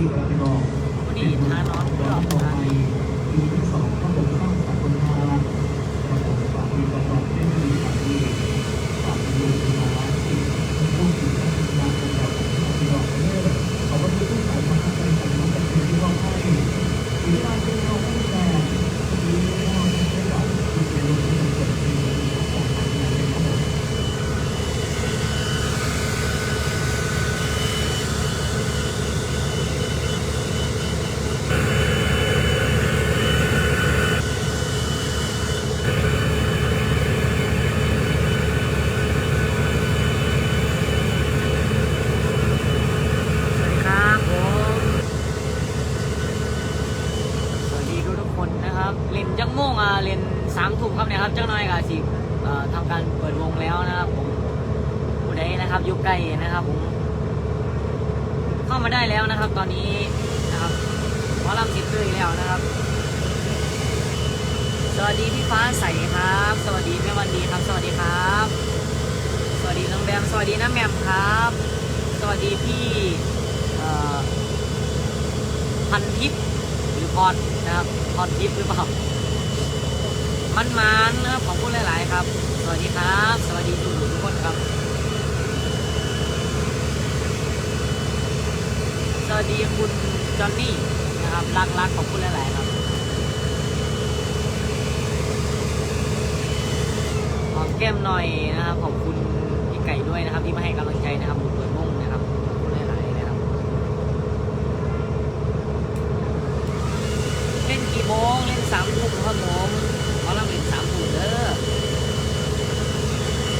ดีท้านอนกรอบทาน สวัสดีครับผมสวัสดีทุกทุกๆคนนะครับเล่นจังโมงอะเล่น สามทุ่มครับเนี่ยครับเจ้าน้อยกับสิทำการเปิดวงแล้วนะครับผมผู้ใดนะครับยุคใกล้นะครับผมเข้ามาได้แล้วนะครับ ตอนนี้นะครับหมอลำสิบเลยแล้วนะครับ สวัสดีพี่ฟ้าใสครับ สวัสดีแม่วันดีครับ สวัสดีครับ สวัสดีน้องแบมสวัสดีน้าแหมมครับ สวัสดีพี่พันทิพย์หรือพรนะครับพรทิพย์หรือเปล่า มันมันๆนะครับขอบคุณหลาย ๆ ครับ สวัสดีครับ สวัสดีทุกทุกคนครับ สวัสดีคุณจอห์นนี่นะครับรักรักขอบคุณหลาย ๆ ครับหอมแก้มหน่อยนะครับขอบคุณพี่ไก่ด้วยนะครับที่มาให้กำลังใจนะครับขอบคุณหลายๆนะครับ เล่นกี่โมงเล่นสามทุ่มครับผมเพราะเราเล่นสามทุ่มเด้อ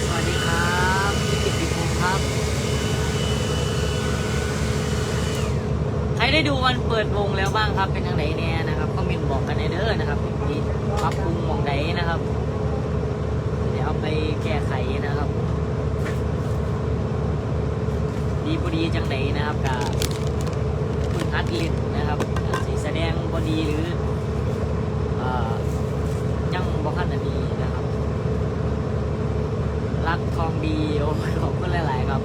สวัสดีครับพี่กิตติพงศ์ครับ ใครได้ดูวันเปิดวงแล้วบ้างครับเป็นทางไหนแน่นะครับคอมเมนต์บอกกันในเด้อนะครับที่ปรับปรุงมองใดนะครับ เดี๋ยวเอาไปแก้ไขนะครับ ดีบดีจังไหนนะครับกับคุณอัดลินนะครับสีแสดงบดีหรือเอ่อยังบอกขันอันนี้นะครับ รักทองดีโอ้ยขอบคุณหลาย ๆ ครับ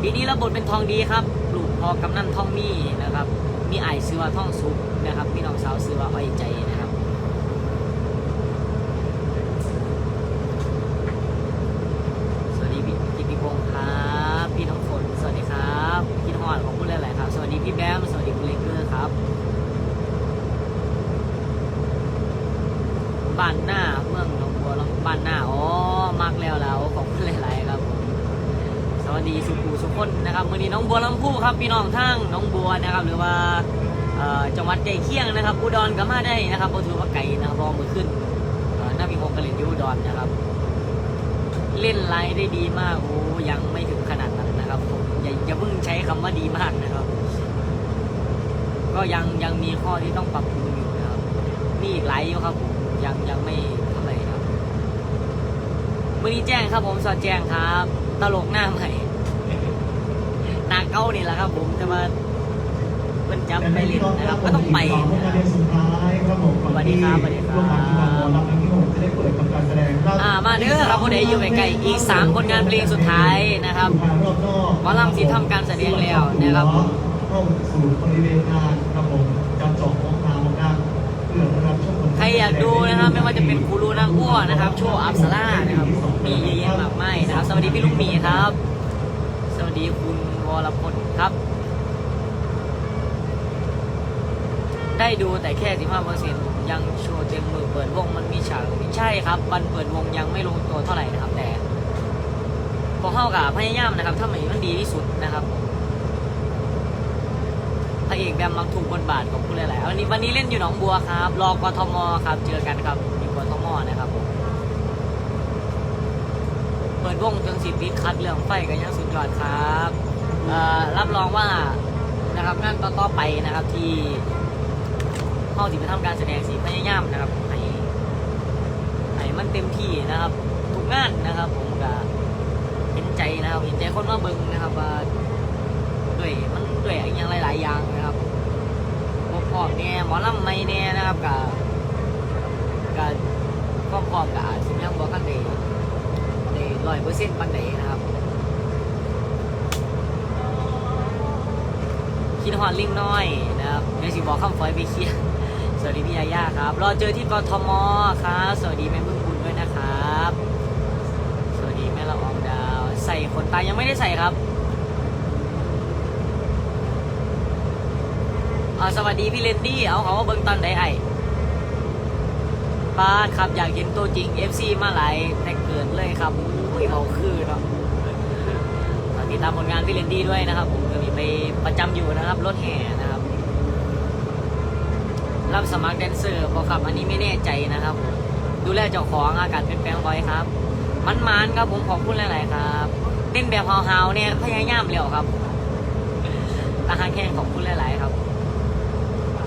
ปีนี้ระบทเป็นทองดีครับปลูกพอกำนันทองมีน มีไอซื้อว่าท่องสุกนะครับพี่น้องสาวซื้อว่าอ้อยใจนะครับสวัสดีพี่พี่พี่พงศ์ครับพี่น้องฝนสวัสดีครับพี่ทอดของคุณหลายๆครับ สวัสดีพี่แบมสวัสดีคุณเลเกอร์ครับบ้านหน้าเมืองหนองบัวลำบ้านหน้าอ๋อมากแล้วแล้วขอบคุณหลายๆครับ สวัสดีสุภูสุคนนะครับวันนี้น้องบัวลำพูครับพี่น้องทั้ง น้องบัวนะครับหรือว่าจังหวัดใกล้เคียงนะครับ อุดรก็มาได้นะครับบนถือว่าไก่นะครับพอมือขึ้นเอ่อหน้าพี่พงศ์กระเล่นยู่อุดรนะครับ เล่นไลน์ได้ดีมากโอ้ยังไม่ถึงขนาดนั้นนะครับผมอย่าอย่าเพิ่งใช้คำว่าดีมากนะครับ ก็ยังยังมีข้อที่ต้องปรับปรุงอยู่นะครับมีอีกหลายอยู่ครับผมยังยังไม่เท่าไหร่ครับวันนี้แจ้งครับผมสอดแจ้งครับ ตลกหน้าใหม่หนาเก้านี่แหละครับผมจะมา เป็นจับไปเล่นนะครับก็ต้องไปนะครับสวัสดีครับสวัสดีครับอ่ามาเด้อครับผู้ใดอยู่ใกล้ๆอีก 3 ผลงานเพลงสุดท้ายนะครับหมอลำสิทำการแสดงแล้วนะครับผมเข้าสู่บริเวณงานครับผมจับจองของทางของการเพื่อรับชมใครอยากดูนะครับไม่ว่าจะเป็นกูรูนางอ้วนะครับ โชว์อัปสรานะครับมีเยอะแยะมากมายนะครับ สวัสดีพี่ลูกหมีครับ สวัสดีคุณวรพลครับ ได้ดูแต่แค่ 15%ยังโชว์เต็มมือเปิดวงมันมีฉากใช่ครับ วันเปิดวงยังไม่ลงตัวเท่าไหร่นะครับ แต่พอเข้ากับพยายามนะครับ ถ้ามันมันดีที่สุดนะครับพระเอกแบมมักถูกบทบาทของผู้หลายๆวันนี้วันนี้เล่นอยู่หนองบัวครับ รอกทมครับ เจอกันครับอยู่กทมนะครับผมเปิดวงจนสิบวิคัดเรื่องไฟกันยังสุดยอดครับอ่อรับรองว่านะครับงานต่อๆไปนะครับที่ เข้าสิไปทำการแสดงสีพยายามนะครับให้ให้มันเต็มที่นะครับ ทุกงานนะครับ ผมก็เห็นใจนะครับเห็นใจคนมาเบิ่งนะครับว่าด้วยมันด้วยอย่างหลาย ๆ อย่างนะครับพวกพ่อแน่หมอลำไม่แน่นะครับกับกับพ่อพร้อกับสิยังบอกกันได้ในร้อยเปอร์เซ็นต์ปันไหนนะครับคิดฮอดลิงน้อยนะครับเดี๋ยวสิบอกคำฝอยไปเคลียร์ วัสดีพี่ยาย่าครับ รอเจอที่กทมครับ สวัสดีแม่พึ่งคุณด้วยนะครับ สวัสดีแม่ละอองดาว ใส่ขนตายังไม่ได้ใส่ครับอาสวัสดีพี่เลนดี้ เอาเขาว่าเบิ่งตอนใดไอ้ป้าครับอยากเห็นตัวจริง FC มาหลายแต่เกิดเลยครับอุ้ยเขาคือเนาะติดตามผลงานพี่เลนดี้ด้วยนะครับ ผมก็มีไปประจำอยู่นะครับ รถแห่นะครับ รับสมัครแดนเซอร์พอครับ อันนี้ไม่แน่ใจนะครับ ดูแลเจ้าของอากาศเป็นแปลงบ่อยครับ มันมันๆครับผมขอบคุณหลาย ๆ ครับเต้นแบบฮาวๆเนี่ยพยายามแล้วครับตาหางแข้งขอบคุณหลาย ๆ ครับ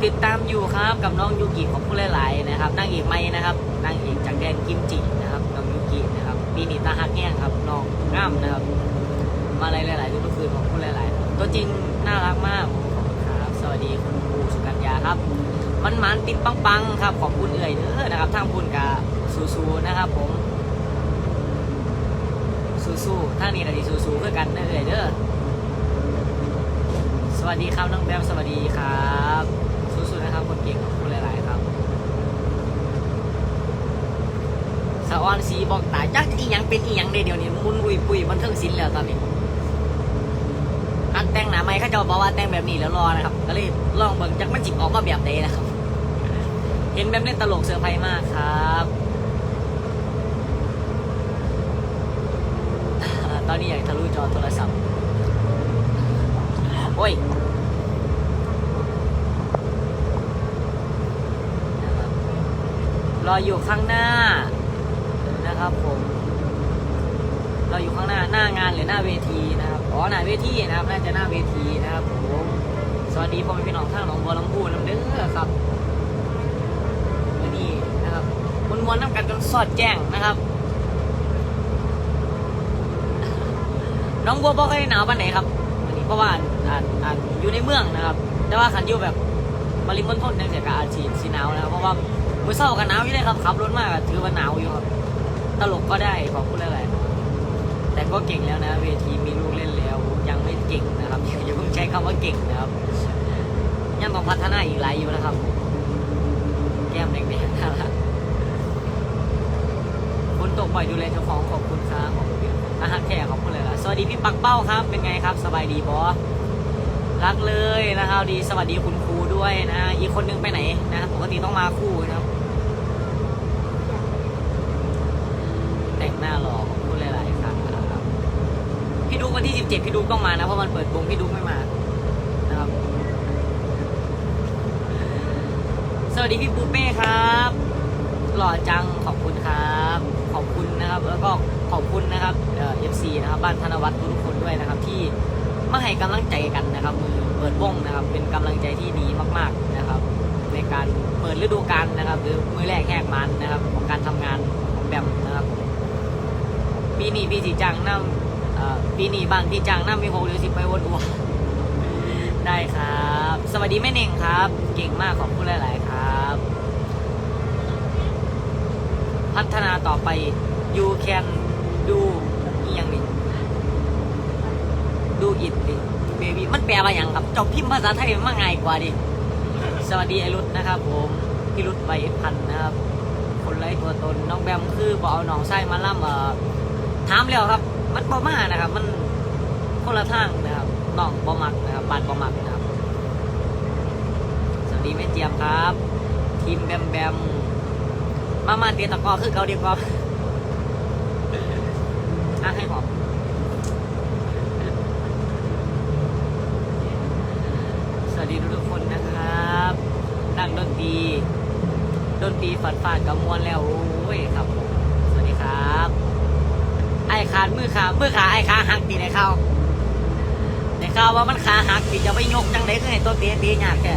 ติดตามอยู่ครับกับน้องยูกิขอบคุณหลาย ๆ นะครับนางเอกไม่นะครับนางเอกจากแดนกิมจินะครับน้องยูกินะครับปีนี้ตาหักแห้งครับน้องงามนะครับ มาหลายๆทุกๆคืนขอบคุณหลาย ๆ ตัวจริงน่ารักมาก วัสดีคุณครูสุกัญญาครับ มันมันติดปังๆครับ ขอบคุณเอ่ยเด้อนะครับทางคุณกาซูๆนะครับผมสู้ๆท่างนี้นะดีสู้ๆเพื่อกันเด้อเอ่ยเด้อสวัสดีครับน้องแบมสวัสดีครับสู้ๆนะครับคนเก่งขอบคุณหลายๆครับสะออนสีบอกตาจักอีหยังเป็นอีหยังเด้เดี๋ยวนี้มุนอุยปุยมันเทิงศิลป์แล้วตอนนี้ แต่งหนาไม่เขาจะบอกว่าแต่งแบบนี้แล้วรอนะครับ ก็เลยลองเบิ่งจักมันจิบออกมาแบบใดนะครับ เห็นแบบเล่นตลกเซอร์ไพรส์มากครับ ตอนนี้อยากทะลุจอโทรศัพท์ โอ้ยนะครับรออยู่ข้างหน้านะครับผมรออยู่ข้างหน้าหน้างานหรือหน้าเวทีนะครับ อ๋อหน้าเวทีนะครับน่าจะหน้าเวทีนะครับผมสวัสดีพ่อแม่พี่น้องข้างหนองบัวลำพูน้ำเด้อครับวันนี้นะครับมวนมวนน้ำกันจนสอดแจ้งนะครับ น้องบัวบ่ค่อยหนาวปานไหนครับวันนี้เพราะว่าอ่านอ่านอยู่ในเมืองนะครับ แต่ว่าขันอยู่แบบปริมณฑลเนี่ยเสียกับอาชีพสีหนาวนะครับ เพราะว่ามือเช้ากันหนาวอยู่เลยครับขับรถมากถือว่าหนาวอยู่ครับ ตลกก็ได้ขอบคุณหลายๆแต่ก็เก่งแล้วนะเวที เก่งนะครับอย่าเพิ่งใช้คำว่าเก่งนะครับยังต้องพัฒนาอีกหลายอยู่นะครับ แก้มแดงๆนะครับคนตกบ่อยดูแลเจ้าของขอบคุณครับขอบคุณอาหารแขกขอบคุณเลยล่ะสวัสดีพี่ปักเป้าครับ เป็นไงครับ สบายดีบอรักเลยนะครับ ดีสวัสดีคุณครูด้วยนะ อีกคนนึงไปไหนนะปกติต้องมาคู่นะครับ แต่งหน้าหล่อขอบคุณหลายๆครั้งนะครับ พี่ดุ๊กวันที่17พี่ดุ๊กต้องมานะเพราะมันเปิดวงพี่ดุ๊กไม่มานะครับสวัสดีพี่ปูเป้ครับหล่อจังขอบคุณครับ ขอบคุณนะครับ แล้วก็ขอบคุณนะครับเอ่อฟซีนะครับบ้านธนวัฒน์ทุกคนด้วยนะครับ ที่มาให้กำลังใจกันนะครับมือเปิดวงนะครับ เป็นกำลังใจที่ดีมาก ๆนะครับ ในการเปิดฤดูกาลนะครับหรือมือแรกแหกมันนะครับ ของการทำงานของแบมนะครับปีนี้พี่สีจังน้ำเอ่อ ปีนี้บานพี่จังน้ำมีหกหรือสิบไปวนอัวได้ครับ สวัสดีแม่เน่งครับ เก่งมากขอบคุณหลาย ๆ ครับ พัฒนาต่อไป you can do อีหยังนี่ do it ดิ baby มันแปลว่าอย่างครับจบพิมพ์ภาษาไทยมันง่ายกว่าดิ สวัสดีไอรุธนะครับผมพี่รุธใบพันธุ์นะครับ คนไร้ตัวตนน้องแบมคือบอเอาหนองไส้มาล่ำเอ่อถามแล้วครับ มันบ่มานะครับ มันคนละทางนะครับน้องบ่มักนะครับบานบ่มักนะครับ สวัสดีแม่เจียมครับ ทีมแบมแบมมามาเตียตะกอคือเกาเดียวกออะให้หอมสวัสดีทุกคนนะครับนักดนตรีดนตรีฝัดฝาดกับมวลแล้ว โอ้ยครับผมสวัสดีครับ ไอ้ ขาดมือขามือขาไอ้ขาหักตีในเข้าในเข้าว่ามันขาหักตีจะไปยกจังไดคือให้ตัวเตี้ยตียากแค่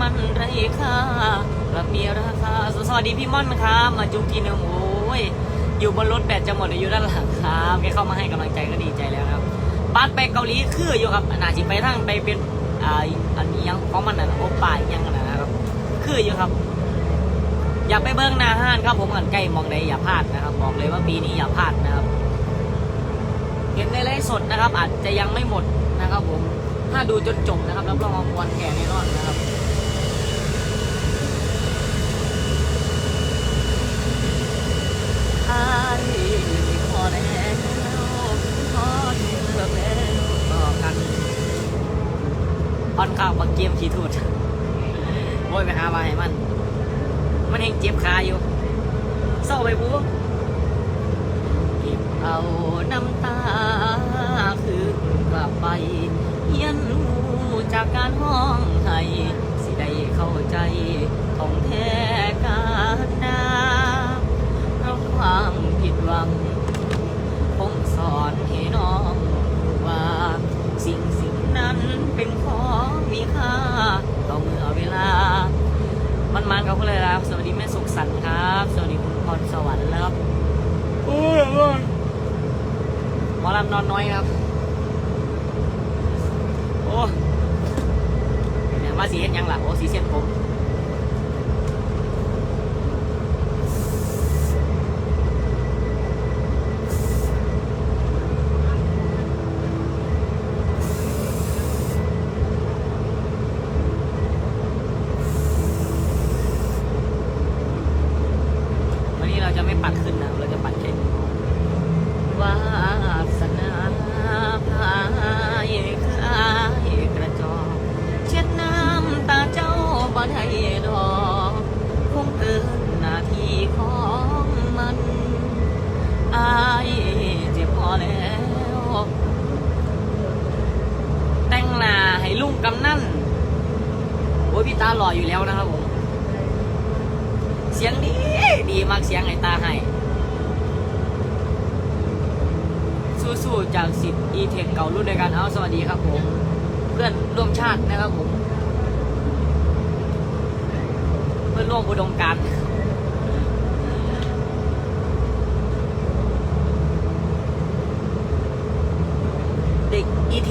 มันไรค่าแลบมีราคาสวัสดีพี่ม่อนครับมาจุกทีนึงโอ้ยอยู่บนรถแบตจะหมดอยู่ด้านหลังครับแกเข้ามาให้กำลังใจก็ดีใจแล้วครับบัสไปเกาหลีคืออยู่รับหนาจิไปทั้งไปเป็นอ่าอันนี้ยังของมันอะโอปลายยังนะครับคืออยู่ครับ อยากไปเบิ้งนาห้านครับผมกันใกล้มองใดอย่าพลาดนะครับบอกเลยว่าปีนี้อย่าพลาดนะครับเห็นในไลฟ์สดนะครับ อาจจะยังไม่หมดนะครับผมถ้าดูจนจบนะครับรับรองความแก่แน่อนนะครับ พอแล้วพอเลือกแล้วต่อกันออนข้าวบางเกมขี้ทูดโว้ยไปหามาให้มัน มันยังเจ็บขาอยู่ เศร้าไปบูเก็บเอาน้ำตา คือกลับไปเฮียนหูจากการห้อง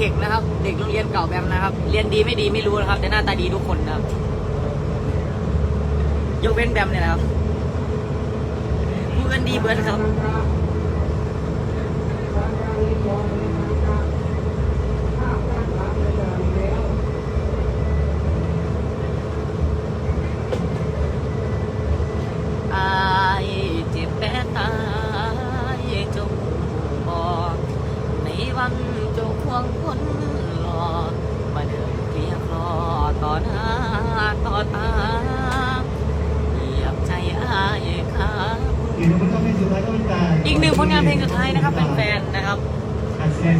เทคนะครับ เด็กโรงเรียนเก่าแบมนะครับ เรียนดีไม่ดีไม่รู้นะครับ แต่หน้าตาดีทุกคนนะครับ ยกเว้นแบมเนี่ยนะครับพูดกันดีเบิร์ดครับ อายเจ็บแปดตายเจงบอกในวันเจ้าควงคนหล่อมาเดินเกลียกรอต่อหน้าต่อตาเหยียบใจอายครับ อีกหนึ่งผลงานเพลงสุดท้ายก็เป็นการ อีกหนึ่งผลงานเพลงสุดท้ายนะครับแฟนๆนะครับ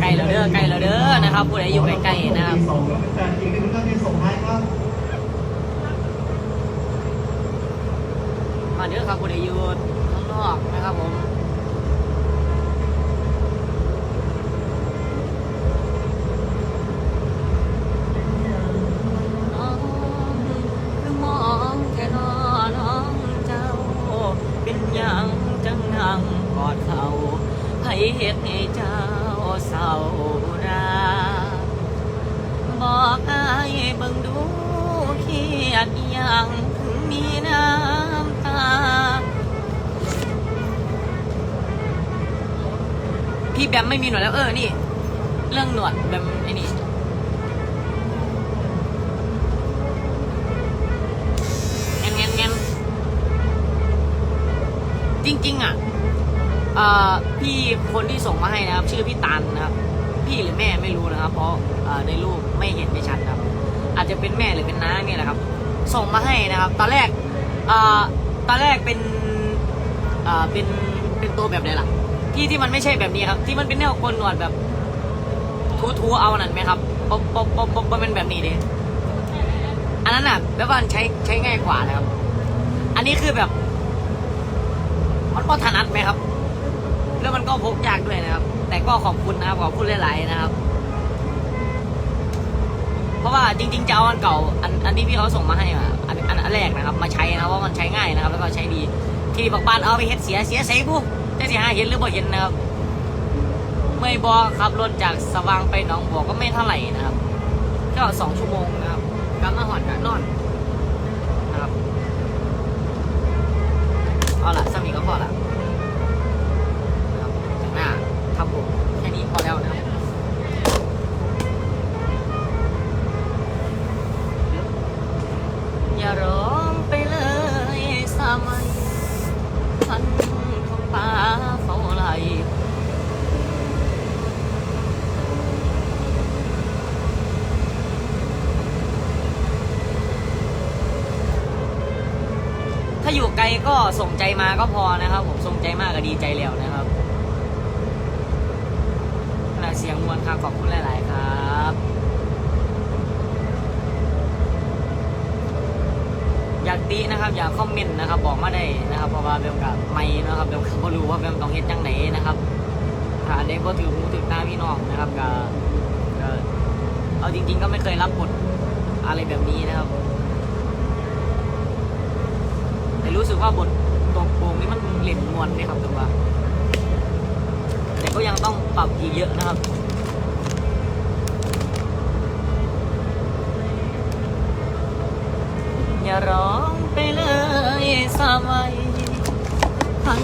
ใกลแล้วเด้อใกลแล้วเด้อนะครับผู้ใดอยู่ใกล้ๆนะครับปีสองก็เป็นการอีกหนึ่งผลงานเพลงส่งท้ายครับมาเด้อครับผู้ใดอยู่ข้างนอกนะครับผม ไม่มีหนวดแล้วเออนี่ เรื่องหนวดแบมไอ้นี่แงนแงนแงนจริงๆอะเอ่อพี่คนที่ส่งมาให้นะครับ ชื่อพี่ตันนะครับ พี่หรือแม่ไม่รู้นะครับ เพราะในรูปไม่เห็นไม่ชัดครับ อาจจะเป็นแม่หรือเป็นน้าเนี่ยแหละครับ ส่งมาให้นะครับ ตอนแรกเอ่อตอนแรกเป็นเอ่อเป็นเป็นตัวแบบไหนล่ะ ที่ที่มันไม่ใช่แบบนี้ครับ ที่มันเป็นแนวโกนหนวดแบบทูๆเอานั่นไหมครับป๊บป๊บป๊บป๊บเป็นแบบนี้ดิอันนั้นอะแบบว่าใช้ใช้ง่ายกว่านะครับ อันนี้คือแบบ มันก็ถนัดไหมครับ แล้วมันก็พกยากด้วยนะครับ แต่ก็ขอบคุณนะครับขอบคุณหลายๆนะครับ เพราะว่าจริง ๆจะเอาอันเก่า อันอันที่พี่เขาส่งมาให้อะอันอันแรกนะครับ มาใช้นะครับว่ามันใช้ง่ายนะครับ แล้วก็ใช้ดี ที่บอกบ้านเอาไปเฮ็ดเสียเสียใส่ผู้จะเสิหาเห็นหรือบ่เห็นนะครับเมื่อยบอขับรถจากสว่างไปหนองบัวก็ไม่เท่าไหร่นะครับก็สองชั่วโมงนะครับกลับมาหอดกันนอนนะครับเอาละสามีก็พอละจากหน้าทำผมแค่นี้พอแล้วนะครับ ก็ส่งใจมาก็พอนะครับ ผมส่งใจมากก็ดีใจแล้วนะครับขณะเสียงมวลครับขอบคุณหลาย ๆ ครับ อยากตีนะครับ อยากคอมเมนต์นะครับ บอกมาได้นะครับ เพราะว่าเบลกับไม่นะครับเบลก็บ่รู้ว่าเบลต้องเฮ็ดจังไหนนะครับถ้าอันใดบ่ถือหูถือตาพี่น้องนะครับก็ก็เอาจริง ๆ ก็ไม่เคยรับบทอะไรแบบนี้นะครับ แต่รู้สึกว่าบทตรงโปรงนี่มันเล่นมวนนะครับแต่ว่า แต่ก็ยังต้องปรับอีกเยอะนะครับอย่าร้องไปเลยสามัยพัน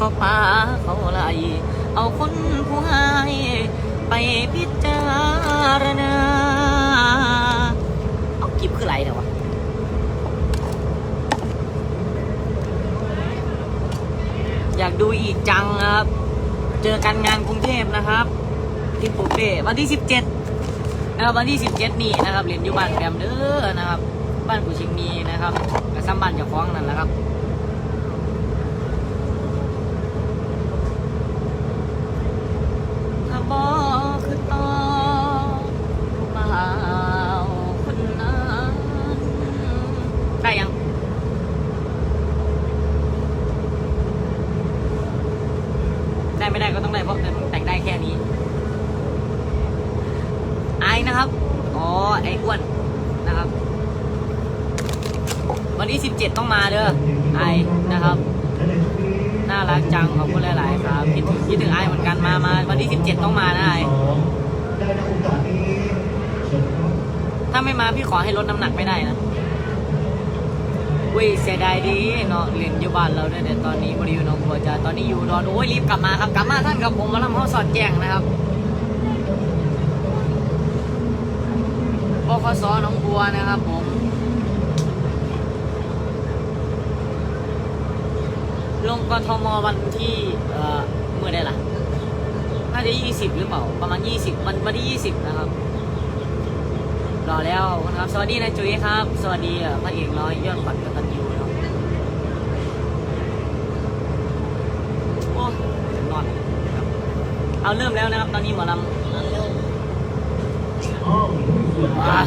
ก็ป่าเขาไหลเอาคนผู้ให้ไปพิจารณา เอากิบคือไรเถอะวะ อยากดูอีกจังครับ เจอกันงานกรุงเทพนะครับที่ปูเป้วันที่17นะครับวันที่17นี้นะครับเรียนอยู่บ้านแกมเด้อนะครับ บ้านกูชิงมีนะครับกระซ้ำบ้านเจะฟ้าของนั่นแหละครับ ถ้าบอคือต่อมาเอาคนนั้นได้ยัง ได้ไม่ได้ก็ต้องได้เพราะแต่งได้แค่นี้ ไอนะครับ อ๋อ ไออ้วนนะครับ วันที่ 17 ต้องมาเด้อ ไอนะครับ น่ารักจังขอบคุณหลาย ๆ ครับ คิดถึงคิดถึงไอเหมือนกันมา มา วันที่ 17 ต้องมานะไอได้ในโอกาสนี้เชิญครับถ้าไม่มาพี่ขอให้ลดน้ำหนักไม่ได้นะอุ้ยเสียดายดีเนาะเรียนอยู่บ้านเราเนี่ยแต่ตอนนี้บริอยู่หนองบัวจ้าตอนนี้อยู่ดอนโอ้ยรีบกลับมาครับกลับมาท่านกับผมมาลำห้องสอดแจ้งนะครับบคสหนองบัวนะครับผมลงกทมวันที่เอ่อเมื่อได้ล่ะ น่าจะยี่สิบหรือเปล่า ประมาณยี่สิบวันวันที่ยี่สิบนะครับรอแล้วขอบคุณครับ สวัสดีนะจุ้ยครับ สวัสดีอะพระเอกน้อยยอดขวัญกตันยูนะครับโอ้ยนอนครับเอาเริ่มแล้วนะครับ ตอนนี้หมอลำเริ่มห้องส่วนกลาง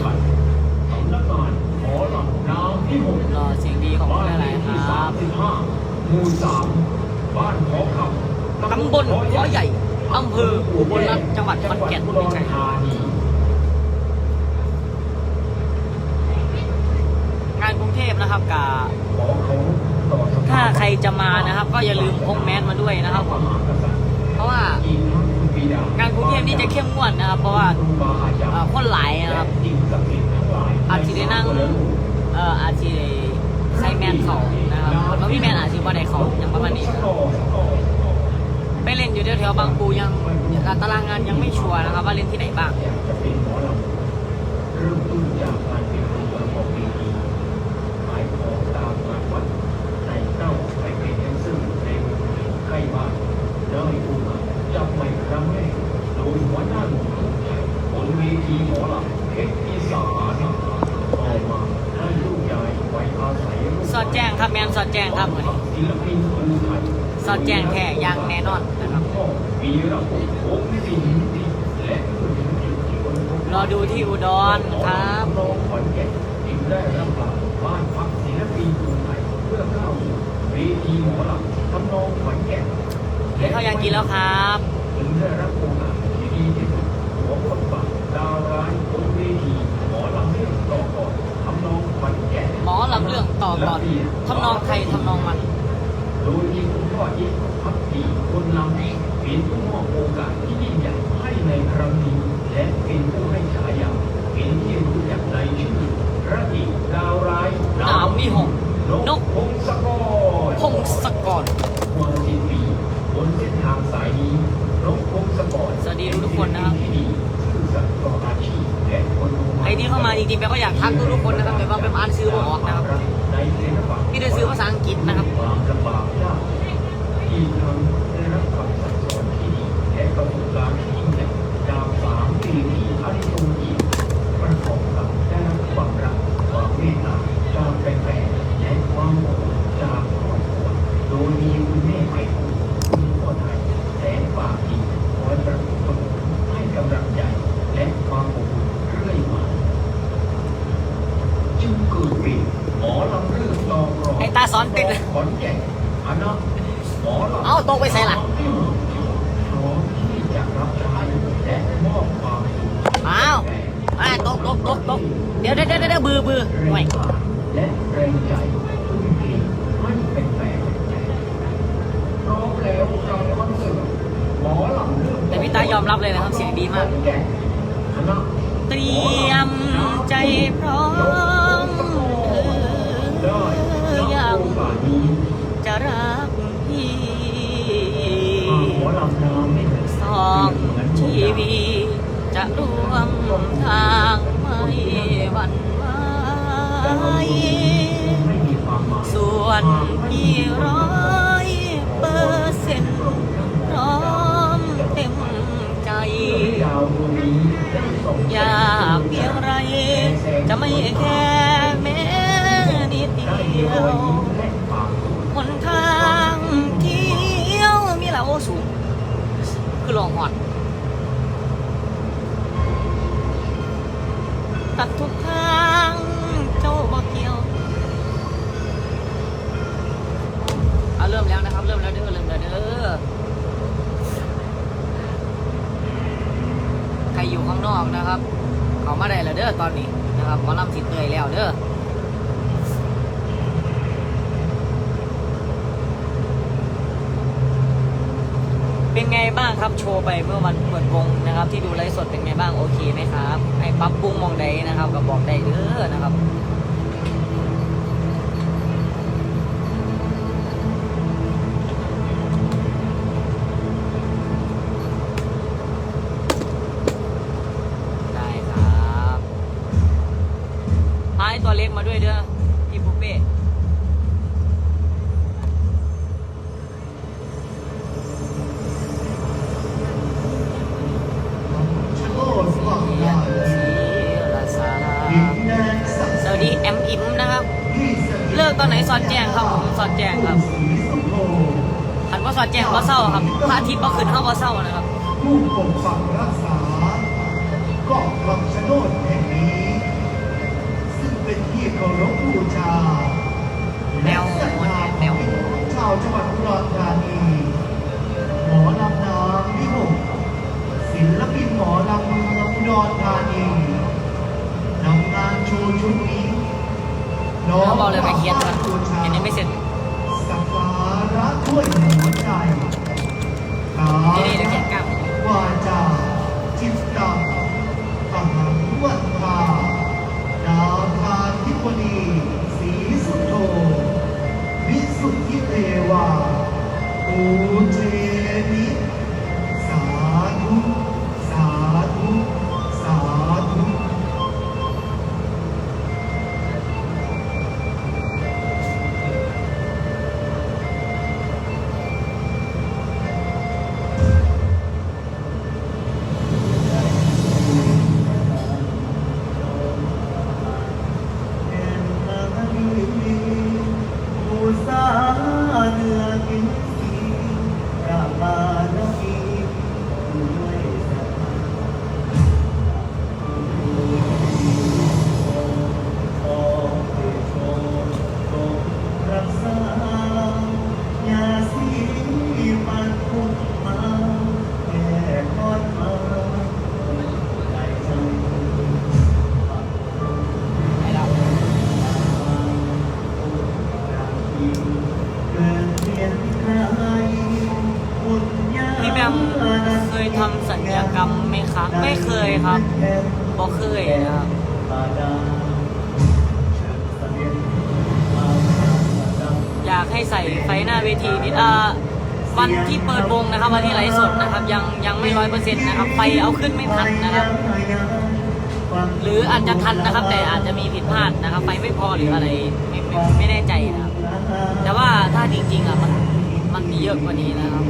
สำนักงานหอหลักดาวที่หกรอเสียงดีของบ้าคุณนหเลลายขๆคที่รัสามบสิบห้าหมู่สามบ้านขอคำตำบลขอใหญ่ อำเภออุบลรัตน์จังหวัดขอนแก่นอุดไม่ใช่งานกรุงเทพนะครับกาถ้าใครจะมานะครับ ก็อย่าลืมพกแมสมาด้วยนะครับผมเพราะว่างานกรุงเทพนี่จะเข้มงวดนะครับ เพราะว่าคนหลายนะครับอาจจะได้นั่งเอ่ออาจจะใส่แมนเขานะครับคนว่าพี่แมนอาจจะบ่ได้เขาอย่างประมาณนี้ ไปเล่นอยู่แถวๆบางปูยังตารางงานยังไม่ชัวร์นะครับ ว่าเล่นที่ไหนบ้างอยากจะเป็นหมอลำเริ่มต้นจากการเป็นครูบาของปีนี้หายของตามวัดในเต้าไปเป็นแดนซอร์ในวงเพลงใกล้บ้านได้โอกาสจับใหม่ครั้งแรกโดยหัวหน้าหนุ่มบนเวทีหมอลำเพชรอีสานต่อมาให้ลูกยายไว้อาศัยร่วมสอดแจ้งครับแมนสอดแจ้งครับ เหมือดแจ้งแท้อยังแน่นอนนะครับรอดูที่อุดรครับน้องขอนแก่นจึงได้รับปากบ้านพักศิลปินกรุงไทยเพื่อเข้าสู่เวทีหมอลำทำนองขอนแก่นเดี๋ยวเขาอยากกินแล้วครับจึงได้รับโอกาสที่ดีที่สุดหัวบทบาทดาวร้ายบนเวทีหมอลำเรื่องต่อก่อนทำนองขอนแก่นหมอลำเรื่องต่อก่อนทำนองใครทำนองมันโดยมี คุณพ่อยิ่งพักดีคนนำเป็นผู้มอบโอกาสที่ยิ่งใหญ่ให้ในครั้งนี้และเป็นผู้ให้ฉายาเป็นที่รู้จักในชื่อพระเอกดาวร้ายดาวมิหงนนกกพงศกรพงศกรกว่าสิบปีบนเส้นทางสายนี้นกพงศกรสวัสดีทุกๆคนนะครับที่ดีซื่อสัตย์ต่ออาชีพและคนรู้ใครที่เข้ามาจริงๆแปลก็อยากทักทุกๆคนนะครับแต่ว่าเป็นอ่านซื้อบ่ออกนะครับ ในศิลปะ ที่ได้ซื้อภาษาอังกฤษนะครับ ความลำบากยากอีกทั้งได้รับคำสั่งสอนที่ดีและประสบการณ์ที่ยิ่งใหญ่จากสามปีที่อาริโตอีกประกอบกับได้รับความรักความเมตตาจากแฟนๆและความอบอุ่นจากครอบครัวโดยมีคุณแม่ไผ่คุณพ่อไทยแสนปากดีคอยประกบประกบให้กำลังใจและความอบอุ่นเรื่อยมา จึงเกิดเป็นหมอลำเรื่องตองร อไอ้ตาสอนติดเลยขอนแก่นอันนั้นหมอลำเอ้าตกไปใส่หลังพร้อมที่จะรับใช้และมอบความสุขอ้าวอ่าตกตกตกตกเดี๋ยวเดี๋ยวเดี๋ยวเดี๋ยวบือบือแรห่วยงกายและแรงใจทุ่มเทไม่เป็นแฟนพร้อมแล้วเราคอนเสิร์ตหมอลำเรื่องแต่พี่ตายอมรับเลยนะครับเสียงดีมากขอนแก่นคณะเตรียมใจพร้อมเธอยัง จะรักพี่สองชีวีจะร่วมทางไม่หวั่นไหวไม่มีความหมายส่วนพี่ร้อยเปอร์เซ็นต์พร้อมเต็มใจ อยากเพียงไรจะไม่แค่ ลองหอดตัดทุกทางเจ้าบ่เกียวเอาเริ่มแล้วนะครับ เริ่มแล้วเด้อเริ่มแล้วเด้อใครอยู่ข้างนอกนะครับ เขามาได้แล้วเด้อตอนนี้นะครับหมอลำสิเตยแล้วเด้อ เป็นไงบ้างครับโชว์ไปเมื่อวันเปิดวงนะครับ ที่ดูไลฟ์สดเป็นไงบ้างโอเคไหมครับให้ปรับปรุงมองใดนะครับก็บอกได้เด้อนะครับ เขาบอกเลยไปเขียนก่อนเห็นยังไม่เสร็จสักการะถ้วยหัวใจกานี่นี่เดี๋ยวเขียนกล้ามวาจาจิตตังอหังวันทาดาวทาทิพดีสีสุโธวิสุทธิเทวาปูเทนิ ให้ใส่ไฟหน้าเวทีนิดอ่าวันที่เปิดวงนะครับวันที่ไลฟ์สดนะครับยังยังไม่ร้อยเปอร์เซ็นต์นะครับไฟเอาขึ้นไม่ทันนะครับ หรืออาจจะทันนะครับ แต่อาจจะมีผิดพลาดนะครับ ไฟไม่พอหรืออะไรไม่ไม่ไม่แน่ใจนะครับ แต่ว่าถ้าจริงๆอะมันมันมีเยอะกว่านี้นะครับ